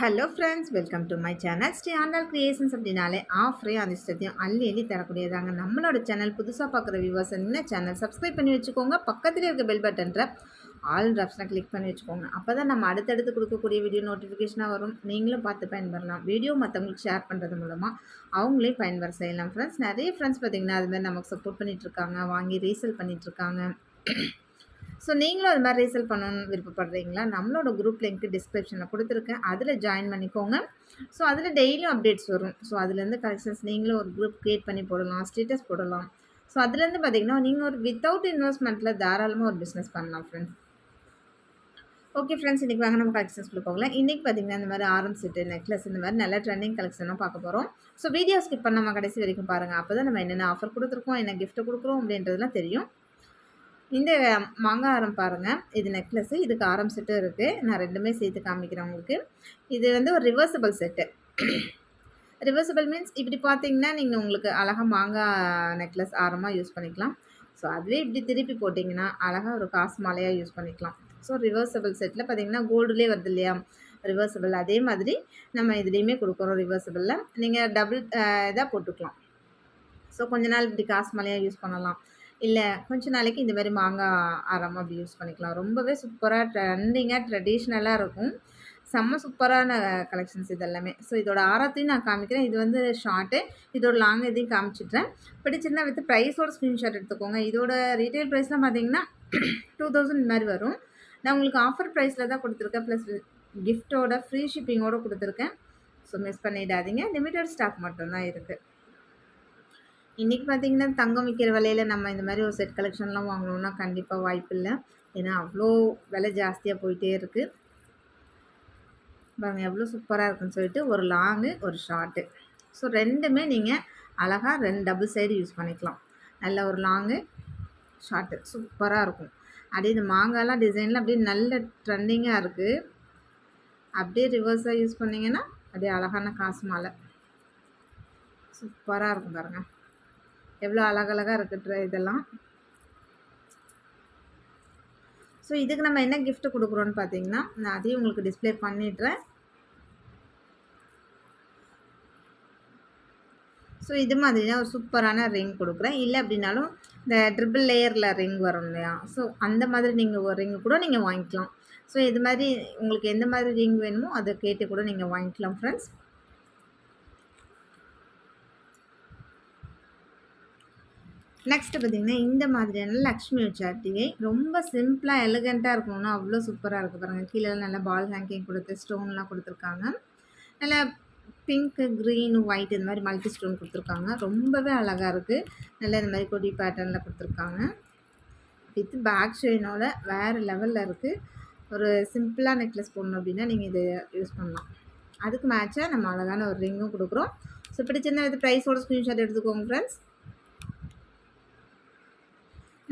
Hello friends welcome to my channel Sri Andal creations அப்படின்னாலே ஆஃப்ரே அதிர்ஷ்டத்தையும் அள்ளி அள்ளி தரக்கூடியதாங்க. நம்மளோட சேனல் புதுசாக பார்க்குற வியூவர்ஸ் என்ன சேனல் சப்ஸ்கிரைப் பண்ணி வச்சுக்கோங்க. பக்கத்தில் இருக்க பெல் பட்டன்ற ஆல் ஆப்ஷனை கிளிக் பண்ணி வச்சுக்கோங்க. அப்போ தான் நம்ம அடுத்தடுத்து கொடுக்கக்கூடிய வீடியோ நோட்டிஃபிகேஷனாக வரும். நீங்களும் பார்த்து பயன்பெறலாம். வீடியோ மற்றவங்களுக்கு ஷேர் பண்ணுறது மூலமாக அவங்களே பயன்பெற செய்யலாம். ஃப்ரெண்ட்ஸ் நிறைய ஃப்ரெண்ட்ஸ் பார்த்திங்கன்னா அதுமாதிரி நமக்கு சப்போர்ட் பண்ணிகிட்ருக்காங்க வாங்கி ரீசேல் பண்ணிகிட்ருக்காங்க ஸோ நீங்களும் அது மாதிரி ரீசல் பண்ணணும்னு விருப்பப்படுறீங்களா? நம்மளோட குரூப் லிங்க் டிஸ்கிரிப்ஷனில் கொடுத்துருக்கேன். அதில் ஜாயின் பண்ணிக்கோங்க. ஸோ அதில் டெய்லியும் அப்டேட்ஸ் வரும். ஸோ அதுலேருந்து கலெக்ஷன்ஸ் நீங்களும் ஒரு குரூப் க்ரியேட் பண்ணி போடலாம் ஸ்டேட்டஸ் போடலாம். ஸோ அதுலேருந்து பார்த்தீங்கன்னா நீங்கள் ஒரு வித்தவுட் இன்வெஸ்ட்மெண்ட்டில் தாராளமாக ஒரு பிஸ்னஸ் பண்ணலாம் ஃப்ரெண்ட்ஸ் ஓகே ஃப்ரெண்ட்ஸ் இன்றைக்கி வாங்க நம்ம கலெக்ஷன்ஸ்க்குள்ள போகலாம். இன்றைக்கி பார்த்தீங்கன்னா இந்த மாதிரி ஆரம் செட்டு நெக்லஸ் இந்த மாதிரி நல்ல ட்ரெண்டிங் கலெக்ஷனும் பார்க்க போகிறோம் ஸோ வீடியோ ஸ்கிப் பண்ணாமல் கடைசி வரைக்கும் பாருங்கள் அப்போ தான் நம்ம என்னென்ன ஆஃபர் கொடுத்துருக்கோம் என்ன கிஃப்ட் கொடுக்குறோம் அப்படின்றதுலாம் தெரியும். இந்த மாங்காய் ஆரம் பாருங்கள் இது நெக்லஸ்ஸு இதுக்கு ஆரம் செட்டும் இருக்குது நான் ரெண்டுமே சேர்த்து காமிக்கிறேன் உங்களுக்கு. இது வந்து ஒரு ரிவர்சபிள் செட்டு ரிவர்சபிள் மீன்ஸ் இப்படி பார்த்தீங்கன்னா நீங்கள் உங்களுக்கு அழகாக மாங்காய் நெக்லஸ் ஆரமாக யூஸ் பண்ணிக்கலாம். ஸோ அதுவே இப்படி திருப்பி போட்டிங்கன்னா அழகாக ஒரு காசு மாலையாக யூஸ் பண்ணிக்கலாம். ஸோ ரிவர்சபிள் செட்டில் பார்த்திங்கன்னா கோல்டுலேயே வருது இல்லையா? ரிவர்சபிள் அதே மாதிரி நம்ம இதுலேயுமே கொடுக்குறோம் ரிவர்சபிளில் நீங்கள் டபுள் இதாக போட்டுக்கலாம். ஸோ கொஞ்ச நாள் இப்படி காசு மாலையாக யூஸ் பண்ணலாம். இல்லை கொஞ்ச நாளைக்கு இந்த மாதிரி மாங்காய் அரம் அப்படி யூஸ் பண்ணிக்கலாம். ரொம்பவே சூப்பராக ட்ரெண்டிங்காக ட்ரெடிஷ்னலாக இருக்கும். செம்ம சூப்பரான கலெக்ஷன்ஸ் இது எல்லாமே ஸோ இதோட ஆரத்தையும் நான் காமிக்கிறேன். இது வந்து ஷார்ட்டு இதோட லாங் இதையும் காமிச்சிட்றேன். பிடிச்சிருந்தா வித் ப்ரைஸோட ஸ்க்ரீன்ஷாட் எடுத்துக்கோங்க. இதோட ரீட்டைல் ப்ரைஸ்லாம் பார்த்தீங்கன்னா டூ தௌசண்ட் இந்த மாதிரி வரும். நான் உங்களுக்கு ஆஃபர் ப்ரைஸில் தான் கொடுத்துருக்கேன். ப்ளஸ் கிஃப்ட்டோட ஃப்ரீ ஷிப்பிங்கோடு கொடுத்துருக்கேன். ஸோ மிஸ் பண்ணிடாதீங்க. லிமிட்டட் ஸ்டாக் மட்டும்தான் இருக்குது இன்றைக்கி பார்த்திங்கன்னா தங்கம் விற்கிற விலையில் நம்ம இந்த மாதிரி ஒரு செட் கலெக்ஷன்லாம் வாங்கணுன்னா கண்டிப்பாக வாய்ப்பு இல்லை. ஏன்னா அவ்வளோ விலை ஜாஸ்தியாக போயிட்டே இருக்குது பாருங்கள் எவ்வளோ சூப்பராக இருக்குன்னு சொல்லிட்டு ஒரு லாங்கு ஒரு ஷார்ட்டு ஸோ ரெண்டுமே நீங்கள் அழகாக ரெண்டு டபுள் சைடு யூஸ் பண்ணிக்கலாம். நல்ல ஒரு லாங்கு ஷார்ட்டு சூப்பராக இருக்கும். அப்படியே இந்த மாங்காய்லாம் டிசைனில் அப்படியே நல்ல ட்ரெண்டிங்காக இருக்குது அப்படியே ரிவர்ஸாக யூஸ் பண்ணிங்கன்னா அப்படியே அழகான காசு மாலை. சூப்பராக இருக்கும் பாருங்கள் எவ்வளோ அழகழகாக இருக்குது இதெல்லாம். ஸோ இதுக்கு நம்ம என்ன கிஃப்ட் கொடுக்குறோன்னு பார்த்தீங்கன்னா நான் அதையும் உங்களுக்கு டிஸ்பிளே பண்ணிடுறேன். ஸோ இது மாதிரி தான் ஒரு சூப்பரான ரிங் கொடுக்குறேன். இல்லை அப்படின்னாலும் இந்த ட்ரிபிள் லேயரில் ரிங் வரும் இல்லையா? ஸோ அந்த மாதிரி நீங்கள் ஒரு ரிங் கூட நீங்கள் வாங்கிக்கலாம். ஸோ இது மாதிரி உங்களுக்கு எந்த மாதிரி ரிங் வேணுமோ அதை கேட்டு கூட நீங்கள் வாங்கிக்கலாம் ஃப்ரெண்ட்ஸ் நெக்ஸ்ட்டு பார்த்திங்கன்னா இந்த மாதிரியான லக்ஷ்மி உச்சாட்டிகை ரொம்ப சிம்பிளாக எலிகண்ட்டாக இருக்கணும்னா அவ்வளோ சூப்பராக இருக்குது பாருங்கள் கீழே நல்லா பால் ஹேங்கிங் கொடுத்து ஸ்டோன்லாம் கொடுத்துருக்காங்க. நல்லா பிங்க்கு க்ரீன் ஒயிட் இந்த மாதிரி மல்டி ஸ்டோன் கொடுத்துருக்காங்க. ரொம்பவே அழகாக இருக்குது நல்லா இந்த மாதிரி கொடி பேட்டர்னில் கொடுத்துருக்காங்க. வித் பேக் ஷெயினோட வேறு லெவலில் இருக்குது ஒரு சிம்பிளாக நெக்லஸ் போடணும் அப்படின்னா நீங்கள் இதை யூஸ் பண்ணலாம். அதுக்கு மேட்சாக நம்ம அழகான ஒரு ரிங்கும் கொடுக்குறோம். ஸோ பிடிச்சிருந்தா இது ப்ரைஸோட ஸ்க்ரீன்ஷாட் எடுத்துக்கோங்க ஃப்ரெண்ட்ஸ்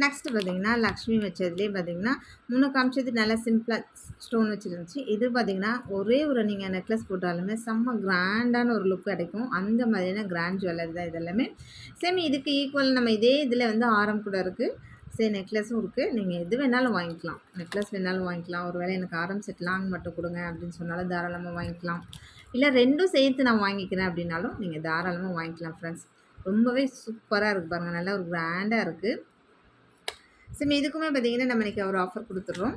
நெக்ஸ்ட்டு பார்த்திங்கன்னா லக்ஷ்மி வச்சதுலேயே பார்த்திங்கன்னா முன்னே காமிச்சது நல்லா சிம்பிளாக ஸ்டோன் வச்சுருந்துச்சு. இது பார்த்திங்கன்னா ஒரே ஒரு நீங்கள் நெக்லஸ் போட்டாலுமே செம்ம கிராண்டான ஒரு லுக் கிடைக்கும். அந்த மாதிரியான கிராண்ட் ஜுவல்லரி தான் இதெல்லாமே. சேம் இதுக்கு ஈக்குவல் நம்ம இதே இதில் வந்து ஆரம் கூட இருக்குது சரி நெக்லஸும் இருக்குது நீங்கள் எது வேணாலும் வாங்கிக்கலாம். நெக்லஸ் வேணாலும் வாங்கிக்கலாம். ஒரு வேளை எனக்கு ஆரம் செட் லாங் மட்டும் கொடுங்க அப்படின்னு சொன்னாலும் தாராளமாக வாங்கிக்கலாம். இல்லை ரெண்டும் சேர்த்து நான் வாங்கிக்கிறேன் அப்படின்னாலும் நீங்கள் தாராளமாக வாங்கிக்கலாம் ஃப்ரெண்ட்ஸ் ரொம்பவே சூப்பராக இருக்குது பாருங்கள் நல்லா ஒரு கிராண்டாக இருக்குது சேம் இதுக்குமே பார்த்தீங்கன்னா நம்ம இன்றைக்கி ஒரு ஆஃபர் கொடுத்துட்றோம்.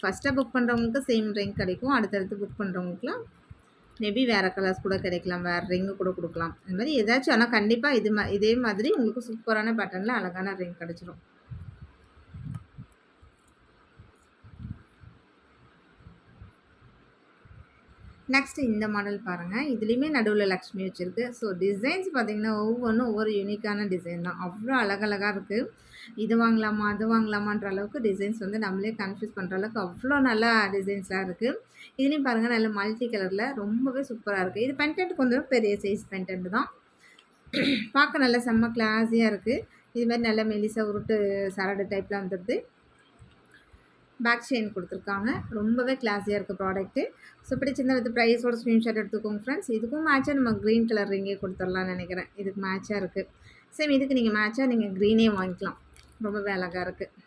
ஃபஸ்ட்டாக புக் பண்ணுறவங்களுக்கு சேம் ரிங் கிடைக்கும். அடுத்தடுத்து புக் பண்ணுறவங்களுக்குலாம் மேபி வேறு கலர்ஸ் கூட கிடைக்கலாம். வேறு ரிங்கு கூட கொடுக்கலாம். இந்த மாதிரி ஏதாச்சும் ஆனால் கண்டிப்பாக இது மா இதே மாதிரி உங்களுக்கு சூப்பரான பேட்டர்னில் அழகான ரிங் கிடச்சிரும். நெக்ஸ்ட்டு இந்த மாடல் பாருங்கள் இதுலேயுமே நடுவில் லக்ஷ்மி வச்சுருக்கு. ஸோ டிசைன்ஸ் பார்த்திங்கன்னா ஒவ்வொன்றும் ஒவ்வொரு யூனிக்கான டிசைன் தான். அவ்வளோ அழகழகாக இருக்குது இது வாங்கலாமா அது வாங்கலாமான்ற அளவுக்கு டிசைன்ஸ் வந்து நம்மளே கன்ஃபியூஸ் பண்ணுற அளவுக்கு அவ்வளோ நல்லா டிசைன்ஸ்லாம் இருக்குது இதுலேயும் பாருங்கள் நல்ல மல்டி கலரில் ரொம்பவே சூப்பராக இருக்குது இது பென்டென்ட் கொஞ்சம் பெரிய சைஸ் பென்டென்ட் தான். பார்க்க நல்ல செம்ம கிளாஸியாக இருக்குது இது மாதிரி நல்ல மெலிசா உருட்டு சரடு டைப்பில் வந்துடுது பேக் செயின் கொடுத்துருக்காங்க. ரொம்பவே கிளாஸியாக இருக்குது ப்ராடக்ட்டு ஸோ பிடிச்சிருந்தா வித் ப்ரைஸோட ஸ்க்ரீன்ஷாட் எடுத்துக்கோங்க ஃப்ரெண்ட்ஸ் இதுக்கும் மேட்சாக நம்ம க்ரீன் கலர் ரிங்கே கொடுத்துடலாம்னு நினைக்கிறேன். இதுக்கு மேட்சாக இருக்குது சேம் இதுக்கு நீங்கள் மேட்சாக நீங்கள் க்ரீனே வாங்கிக்கலாம். ரொம்பவே அழகாக இருக்குது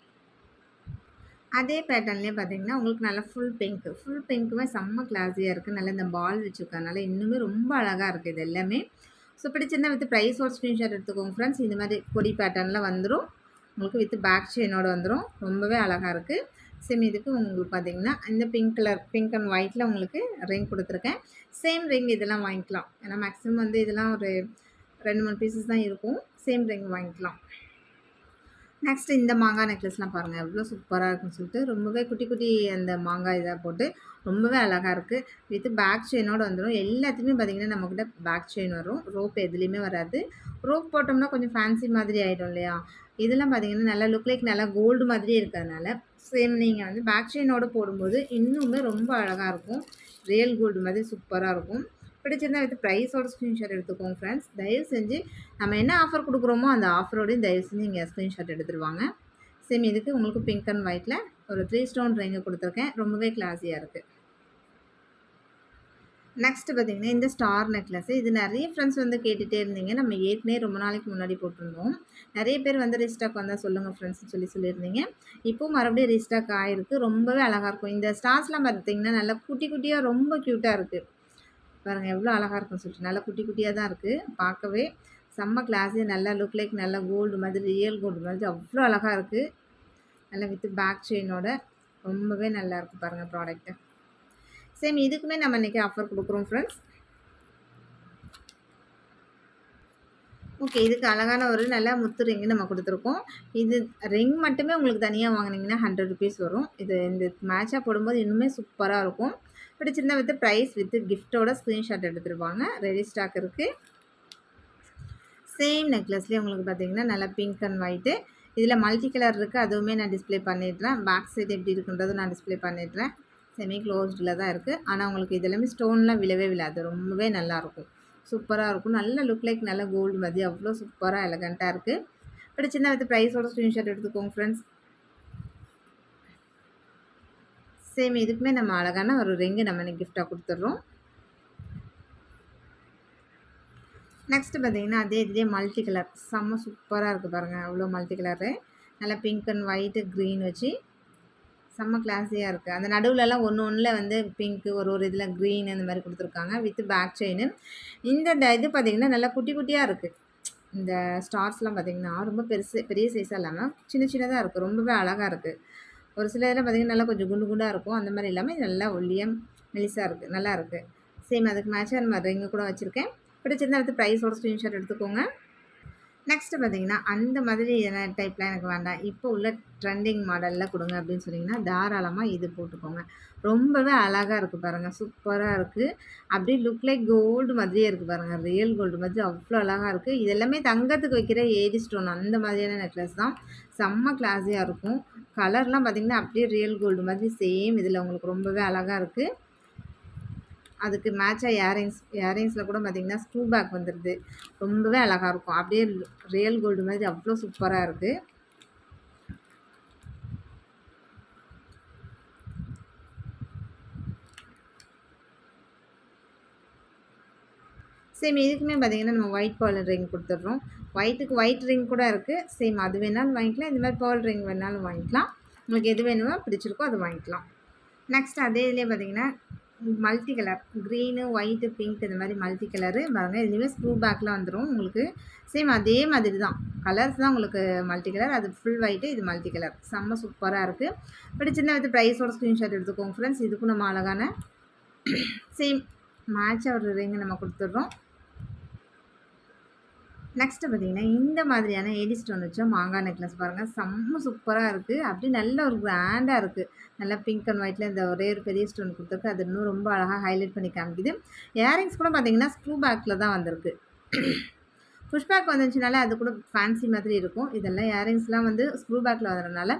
அதே பேட்டர்ன்லேயே பார்த்தீங்கன்னா, உங்களுக்கு நல்லா ஃபுல் பிங்க். ஃபுல் பிங்க்குமே செம்ம கிளாஸியாக இருக்குது நல்லா இந்த பால் வச்சுருக்கனால இன்னுமே ரொம்ப அழகாக இருக்குது இது எல்லாமே. ஸோ பிடிச்சிருந்தா வித் ஒரு ஸ்க்ரீன்ஷாட் எடுத்துக்கோங்க ஃப்ரெண்ட்ஸ். இந்த மாதிரி கொடி பேட்டர்னில் வந்துடும் உங்களுக்கு வித் பேக் செயினோட வந்துடும் ரொம்பவே அழகாக இருக்குது சேம் இதுக்கு உங்களுக்கு பார்த்தீங்கன்னா, இந்த பிங்க் கலர் பிங்க் அண்ட் ஒயிட்டில் உங்களுக்கு ரிங் கொடுத்துருக்கேன் சேம் ரிங் இதெல்லாம் வாங்கிக்கலாம். ஏன்னா மேக்ஸிமம் வந்து இதெல்லாம் ஒரு 2, 3 பீசஸ் தான் இருக்கும். சேம் ரிங் வாங்கிக்கலாம். நெக்ஸ்ட்டு இந்த மாங்காய் நெக்லஸ்லாம் பாருங்கள் எவ்வளோ சூப்பராக இருக்குன்னு சொல்லிட்டு, ரொம்பவே குட்டி குட்டி அந்த மாங்காய் இதாக போட்டு ரொம்பவே அழகாக இருக்குது வித் பேக் செயினோடு வந்துடும் எல்லாத்துலேயுமே பார்த்திங்கன்னா நம்மக்கிட்ட பேக் செயின் வரும். ரோப் எதுலேயுமே வராது. ரோப் போட்டோம்னா கொஞ்சம் ஃபேன்சி மாதிரி ஆகிடும் இல்லையா? இதெல்லாம் பார்த்தீங்கன்னா, நல்லா லுக் லைக் நல்லா கோல்டு மாதிரி இருக்கிறதுனால சேம் நீங்கள் வந்து பேக் செயினோடு போடும்போது இன்னுமே ரொம்ப அழகாக இருக்கும். ரியல் கோல்டு மாதிரி சூப்பராக இருக்கும். பிடிச்சிருந்தா வித் ப்ரைஸோட ஸ்க்ரீன்ஷாட் எடுத்துக்கோங்க ஃப்ரெண்ட்ஸ். தயவு செஞ்சு நம்ம என்ன ஆஃபர் கொடுக்குறோமோ அந்த ஆஃபரோடையும் தயவு செஞ்சு இங்கே ஸ்க்ரீன்ஷாட் எடுத்துருவாங்க சேம் இதுக்கு உங்களுக்கு பிங்க் அண்ட் ஒயிட்டில் ஒரு த்ரீ ஸ்டோன் ரிங்கு கொடுத்துருக்கேன் ரொம்பவே கிளாஸியாக இருக்குது நெக்ஸ்ட் பார்த்தீங்கன்னா, இந்த ஸ்டார் நெக்லஸ். இது நிறைய ஃப்ரெண்ட்ஸ் வந்து கேட்டுகிட்டே இருந்தீங்க. நம்ம ஏற்கனவே ரொம்ப நாளைக்கு முன்னாடி போட்டிருந்தோம். நிறைய பேர் வந்து ரீஸ்டாக் வந்தால் சொல்லுங்கள் ஃப்ரெண்ட்ஸ்னு சொல்லி சொல்லியிருந்தீங்க. இப்போது மறுபடியும் ரீஸ்டாக் ஆகிருக்கு ரொம்பவே அழகா இருக்கும். இந்த ஸ்டார்ஸ்லாம் பார்த்தீங்கன்னா, நல்லா குட்டி குட்டியாக ரொம்ப க்யூட்டாக இருக்குது பாருங்கள் எவ்வளோ அழகாக இருக்குன்னு சொல்லிட்டு. நல்லா குட்டி குட்டியாக தான் இருக்குது பார்க்கவே செம்ம கிளாஸே நல்லா லுக் லைக் நல்லா கோல்டு மாதிரி ரியல் கோல்டு மாதிரி அவ்வளோ அழகாக இருக்குது நல்லா வித்து பேக் செயினோட ரொம்பவே நல்லா பாருங்கள் பாருங்க சேம் இதுக்குமே நம்ம இன்னைக்கு ஆஃபர் கொடுக்குறோம் ஃப்ரெண்ட்ஸ். ஓகே. இதுக்கு அழகான ஒரு நல்ல முத்து ரிங்கு நம்ம கொடுத்துருக்கோம் இது ரிங் மட்டுமே உங்களுக்கு தனியாக வாங்குனீங்கன்னா ஹண்ட்ரட் ருபீஸ் வரும். இது இந்த மேட்சாக போடும்போது இன்னுமே சூப்பராக இருக்கும். பிடிச்சிருந்தா வித் ப்ரைஸ் வித் கிஃப்ட்டோட ஸ்க்ரீன்ஷாட் எடுத்துருவாங்க ரெடி ஸ்டாக் இருக்குது சேம் நெக்லஸ்லேயே உங்களுக்கு பார்த்தீங்கன்னா, நல்லா பிங்க் அண்ட் ஒயிட்டு இதில் மல்டி கலர் இருக்குது அதுவுமே நான் டிஸ்ப்ளே பண்ணிடுறேன். பேக் சைடு எப்படி இருக்குன்றதும் நான் டிஸ்ப்ளே பண்ணிடுறேன். செமி க்ளோஸ்டில் தான் இருக்குது ஆனால் உங்களுக்கு இதெல்லாமே ஸ்டோன்லாம் விழவே விழாது. ரொம்பவே நல்லாயிருக்கும் சூப்பராக இருக்கும். நல்ல லுக் லைக் நல்ல கோல்டு மாதிரி அவ்வளோ சூப்பராக எலகன்ட்டா இருக்குது பிடிச்சிருந்தா வித் ப்ரைஸோட ஸ்க்ரீன்ஷாட் எடுத்துக்கோங்க ஃப்ரெண்ட்ஸ். சேம் இதுக்குமே நம்ம அழகான ஒரு ரிங்கு நம்ம கிஃப்டாக கொடுத்துட்றோம் குடுத்துடுறோம். நெக்ஸ்ட் பார்த்தீங்கன்னா, அதே இதே மல்டி கலர் செம்ம சூப்பராக இருக்குது பாருங்கள் அவ்வளோ மல்டி கலரு. நல்லா பிங்க் அண்ட் ஒயிட்டு க்ரீன் வச்சு. செம்ம கிளாஸியாக இருக்குது அந்த நடுவுலலாம் ஒன்று ஒன்றில் வந்து பிங்க்கு ஒரு ஒரு இதில் க்ரீன் அந்த மாதிரி கொடுத்துருக்காங்க. With back chain. இந்த இது பார்த்தீங்கன்னா, நல்லா குட்டி குட்டியாக இருக்குது இந்த ஸ்டார்ஸ்லாம் பார்த்திங்கன்னா ரொம்ப பெருசு பெரிய சைஸாக இல்லாமல் சின்ன சின்னதாக இருக்குது ரொம்பவே அழகாக இருக்குது ஒரு சில இதில் பார்த்திங்கன்னா நல்லா கொஞ்சம் குண்டு குண்டாக இருக்கும். அந்த மாதிரி இல்லாமல் இது நல்லா ஒல்லியா மெலிசாக இருக்குது நல்லா இருக்குது சேம் அதுக்கு மேட்சா நம்ம ரிங்கு கூட வச்சுருக்கேன் பிடிச்சிருந்தா அடுத்து ப்ரைஸோட ஸ்க்ரீன்ஷாட் எடுத்துக்கோங்க. நெக்ஸ்ட்டு பார்த்தீங்கன்னா, அந்த மாதிரி என்ன டைப்லாம் எனக்கு வேண்டாம். இப்போ உள்ள ட்ரெண்டிங் மாடலில் கொடுங்க அப்படின்னு சொன்னிங்கன்னா தாராளமாக இது போட்டுக்கோங்க. ரொம்பவே அழகாக இருக்குது பாருங்கள் சூப்பராக இருக்குது அப்படியே லுக் லைக் கோல்டு மாதிரியே இருக்குது பாருங்கள் ரியல் கோல்டு மாதிரி அவ்வளோ அழகாக இருக்குது இது எல்லாமே தங்கத்துக்கு வைக்கிற ஏடி ஸ்டோன் அந்த மாதிரியான நெக்லஸ் தான். செம்ம கிளாஸியாக இருக்கும். கலர்லாம் பார்த்தீங்கன்னா, அப்படியே ரியல் கோல்டு மாதிரி சேம் இதில் உங்களுக்கு ரொம்பவே அழகாக இருக்குது அதுக்கு மேட்சாக இயரிங்ஸ் இயரிங்ஸில் கூட பார்த்திங்கன்னா ஸ்க்ரூ பேக் வந்துடுது ரொம்பவே அழகாக இருக்கும். அப்படியே ரியல் கோல்டு மாதிரி அவ்வளோ சூப்பராக இருக்குது சேம் இதுக்குமே பார்த்தீங்கன்னா, நம்ம ஒயிட் பெர்ல் ரிங் கொடுத்துட்றோம் ஒயிட்டுக்கு ஒயிட் ரிங் கூட இருக்குது சேம் அது வேணாலும் வாங்கிக்கலாம். இந்த மாதிரி பெர்ல் ரிங் வேணாலும் வாங்கிக்கலாம். உங்களுக்கு எது வேணுமோ பிடிச்சிருக்கோ அது வாங்கிக்கலாம். நெக்ஸ்ட் அதே இதிலே பார்த்தீங்கன்னா, multi colour green white, pink இந்த மாதிரி மல்டி கலரு பாருங்க. இதுலேயுமே ஸ்க்ரூ பேக்கில் வந்துடும் உங்களுக்கு. சேம் அதே மாதிரி தான். கலர்ஸ் தான் உங்களுக்கு மல்டி கலர். அது ஃபுல் ஒயிட்டு இது மல்டி கலர். செம்ம சூப்பராக இருக்குது இருக்கு. சின்ன வித் ப்ரைஸோட ஸ்க்ரீன்ஷாட் எடுத்துக்கோங்க ஃப்ரெண்ட்ஸ். இதுக்கும் நம்ம அழகான சேம் மேட்சா ஒரு ரிங்கு நம்ம கொடுத்துட்றோம் நெக்ஸ்ட்டு பார்த்தீங்கன்னா, இந்த மாதிரியான ஏடி ஸ்டோன் வச்ச மாங்காய் நெக்லஸ் பாருங்கள் செம்ம சூப்பராக இருக்குது அப்படியே நல்ல ஒரு கிராண்டாக இருக்குது நல்லா பிங்க் அண்ட் ஒயிட்டில் இந்த ஒரே ஒரு பெரிய ஸ்டோன் கொடுத்துருக்கு அது இன்னும் ரொம்ப அழகாக ஹைலைட் பண்ணி காமிக்குது. இயரிங்ஸ் கூட பார்த்தீங்கன்னா, ஸ்க்ரூ பேக்கில் தான் வந்திருக்கு. புஷ்பேக் பேக் அது கூட ஃபேன்சி மாதிரி இருக்கும். இதெல்லாம் இயரிங்ஸ்லாம் வந்து ஸ்க்ரூ பேக்கில் வந்ததுனால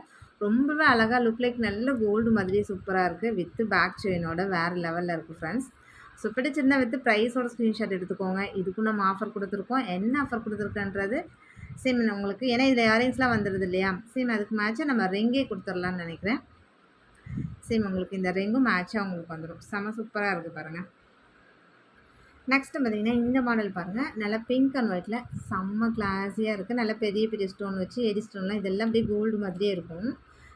ரொம்பவே அழகா லுக் லைக் நல்ல கோல்டு மாதிரியே சூப்பராக இருக்குது வித் பேக் செயினோட வேறு லெவலில் இருக்குது ஃப்ரெண்ட்ஸ். ஸோ பிடிச்சிருந்தா வித்து ப்ரைஸோட ஸ்க்ரீன்ஷாட் எடுத்துக்கோங்க. இதுக்கும் நம்ம ஆஃபர் கொடுத்துருக்கோம். என்ன ஆஃபர் கொடுத்துருக்கன்றது? சேம் உங்களுக்கு. ஏன்னா இதில் இயரிங்ஸ்லாம் வந்துடுது இல்லையா? சேம் அதுக்கு மேட்சாக நம்ம ரிங்கே குடுத்துரலாம்னு நினைக்கிறேன். சேம் உங்களுக்கு இந்த ரிங்கும் மேட்சாக உங்களுக்கு வந்துடும் செம்ம சூப்பராக இருக்குது பாருங்கள் நெக்ஸ்ட் பார்த்தீங்கன்னா, இந்த மாடல் பாருங்கள் நல்லா பிங்க் அண்ட் ஒயிட்டில் செம்ம கிளாஸியாக இருக்குது நல்லா பெரிய பெரிய ஸ்டோன் வச்சு எரி ஸ்டோன்லாம் இதெல்லாம் அப்படியே கோல்டு மாதிரியே இருக்கும்.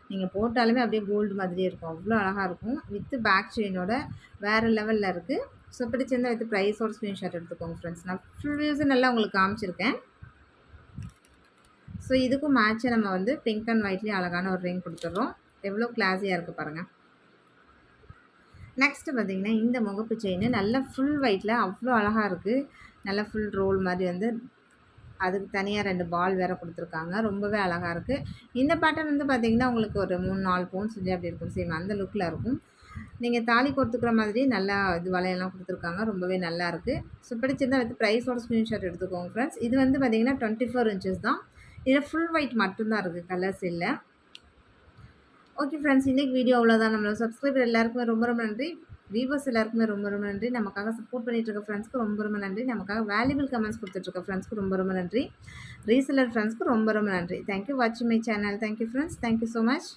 நீங்கள் போட்டாலுமே அப்படியே கோல்டு மாதிரியே இருக்கும். அவ்வளோ அழகாக இருக்கும். வித்து பேக் செயினோட வேறு லெவலில் இருக்குது ஸோ பிடிச்சிருந்தா வித் ப்ரைஸோட ஸ்க்ரீன்ஷாட் எடுத்துக்கோங்க ஃப்ரெண்ட்ஸ் நான் ஃபுல் வியூஸும் நல்லா உங்களுக்கு காமிச்சிருக்கேன். ஸோ இதுக்கும் மேட்சை நம்ம வந்து பிங்க் அண்ட் ஒயிட்லேயும் அழகான ஒரு ரிங் கொடுத்துட்றோம். எவ்வளோ கிளாஸியாக இருக்குது பாருங்கள் நெக்ஸ்ட்டு பார்த்தீங்கன்னா இந்த முகப்பு செயின் நல்லா ஃபுல் ஒயிட்டில் அவ்வளோ அழகாக இருக்குது நல்லா ஃபுல் ரோல் மாதிரி வந்து அதுக்கு தனியாக ரெண்டு பால் வேறு கொடுத்துருக்காங்க. ரொம்பவே அழகாக இருக்குது இந்த பேட்டர்ன் வந்து பார்த்திங்கன்னா உங்களுக்கு ஒரு மூணு நாலு பவுன் செஞ்சு அப்படி இருக்கும். சேம் அந்த லுக்கில் இருக்கும். நீங்கள் தாலி கொடுத்துக்கிற மாதிரி நல்லா இது வலையெல்லாம் கொடுத்துருக்காங்க. ரொம்பவே நல்லா இருக்குது ஸோ பிடிச்சிருந்தால் வந்து ப்ரைஸோட ஸ்க்ரீன்ஷாட் எடுத்துக்கோங்க ஃப்ரெண்ட்ஸ் இது வந்து பார்த்திங்கன்னா டுவெண்ட்டி ஃபோர் இன்ச்சஸ் தான். இதில் ஃபுல் ஒயிட் மட்டும்தான் இருக்குது கலர்ஸ் இல்லை. ஓகே ஃப்ரெண்ட்ஸ் இன்றைக்கி வீடியோ அவ்வளோதான் நம்மளோட சப்ஸ்கிரைபர் எல்லாருக்குமே ரொம்ப ரொம்ப நன்றி. வீவர்ஸ் எல்லாருக்குமே ரொம்ப ரொம்ப நன்றி. நமக்காக சப்போர்ட் பண்ணிட்டு இருக்க ஃப்ரெண்ட்ஸ்க்கு ரொம்ப ரொம்ப நன்றி. நமக்காக வேல்யூபிள் கமெண்ட்ஸ் கொடுத்துட்ருக்க ஃப்ரெண்ட்ஸ்க்கு ரொம்ப ரொம்ப நன்றி. ரீசெலர் ஃப்ரெண்ட்ஸ்க்கு ரொம்ப ரொம்ப நன்றி. தேங்க்யூ வாட்சிங் my channel thank you friends thank you so much